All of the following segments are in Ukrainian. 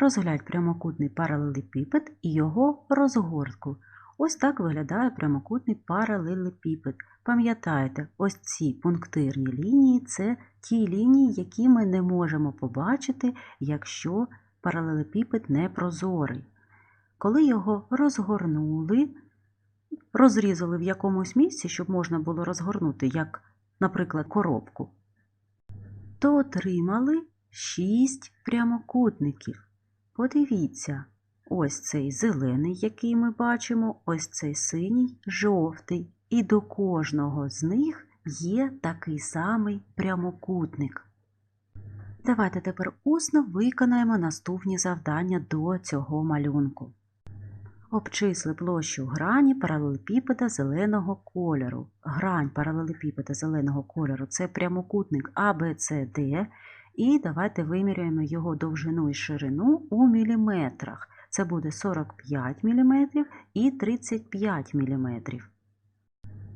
Розглянь прямокутний паралелепіпед і його розгортку. Ось так виглядає прямокутний паралелепіпед. Пам'ятайте, ось ці пунктирні лінії це ті лінії, які ми не можемо побачити, якщо паралелепіпед не прозорий. Коли його розгорнули, розрізали в якомусь місці, щоб можна було розгорнути, як, наприклад, коробку, то отримали шість прямокутників. Подивіться, ось цей зелений, який ми бачимо, ось цей синій, жовтий. І до кожного з них є такий самий прямокутник. Давайте тепер усно виконаємо наступні завдання до цього малюнку. Обчисли площу грані паралелепіпеда зеленого кольору. Грань паралелепіпеда зеленого кольору це прямокутник ABCD. І давайте виміряємо його довжину і ширину у міліметрах. Це буде 45 мм і 35 мм.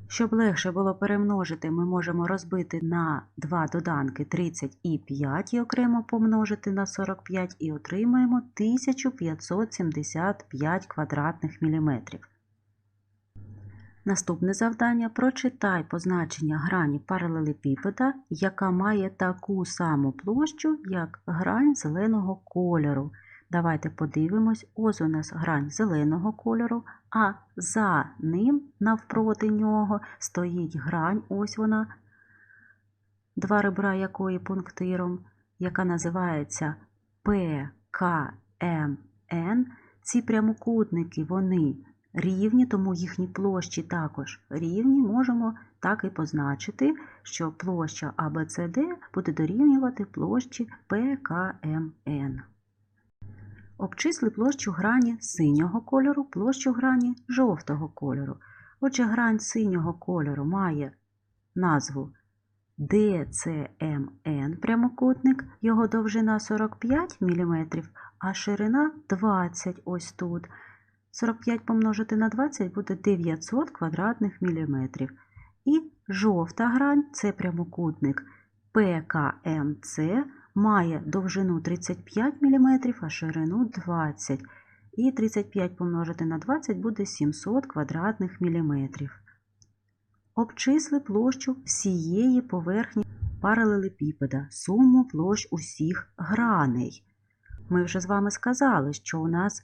Щоб легше було перемножити, ми можемо розбити на два доданки 30 і 5 і окремо помножити на 45 і отримаємо 1575 квадратних міліметрів. Наступне завдання прочитай позначення грані паралелепіпеда, яка має таку саму площу, як грань зеленого кольору. Давайте подивимось, ось у нас грань зеленого кольору, а за ним, навпроти нього, стоїть грань, ось вона, два ребра якої пунктиром, яка називається ПКМН. Ці прямокутники, вони рівні, тому їхні площі також рівні. Можемо так і позначити, що площа ABCD буде дорівнювати площі ПКМН. Обчисли площу грані синього кольору, площу грані жовтого кольору. Отже, грань синього кольору має назву DCMN прямокутник, його довжина 45 мм, а ширина 20 ось тут. 45 помножити на 20 буде 900 квадратних міліметрів. І жовта грань це прямокутник ПКМЦ має довжину 35 мм, а ширину 20 І 35 помножити на 20 буде 700 квадратних міліметрів. Обчисли площу всієї поверхні паралелепіпеда, суму площ усіх граней. Ми вже з вами сказали, що у нас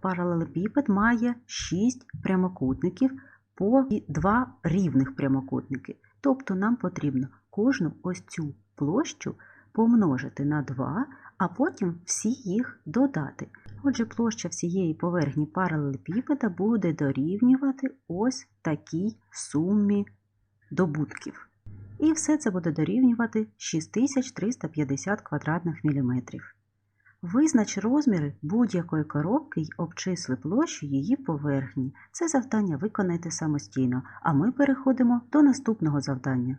паралелепіпед має 6 прямокутників по 2 рівних прямокутники. Тобто нам потрібно кожну ось цю площу помножити на 2, а потім всі їх додати. Отже, площа всієї поверхні паралелепіпеда буде дорівнювати ось такій сумі добутків. І все це буде дорівнювати 6350 квадратних міліметрів. Визнач розміри будь-якої коробки й обчисли площу її поверхні. Це завдання виконайте самостійно, а ми переходимо до наступного завдання.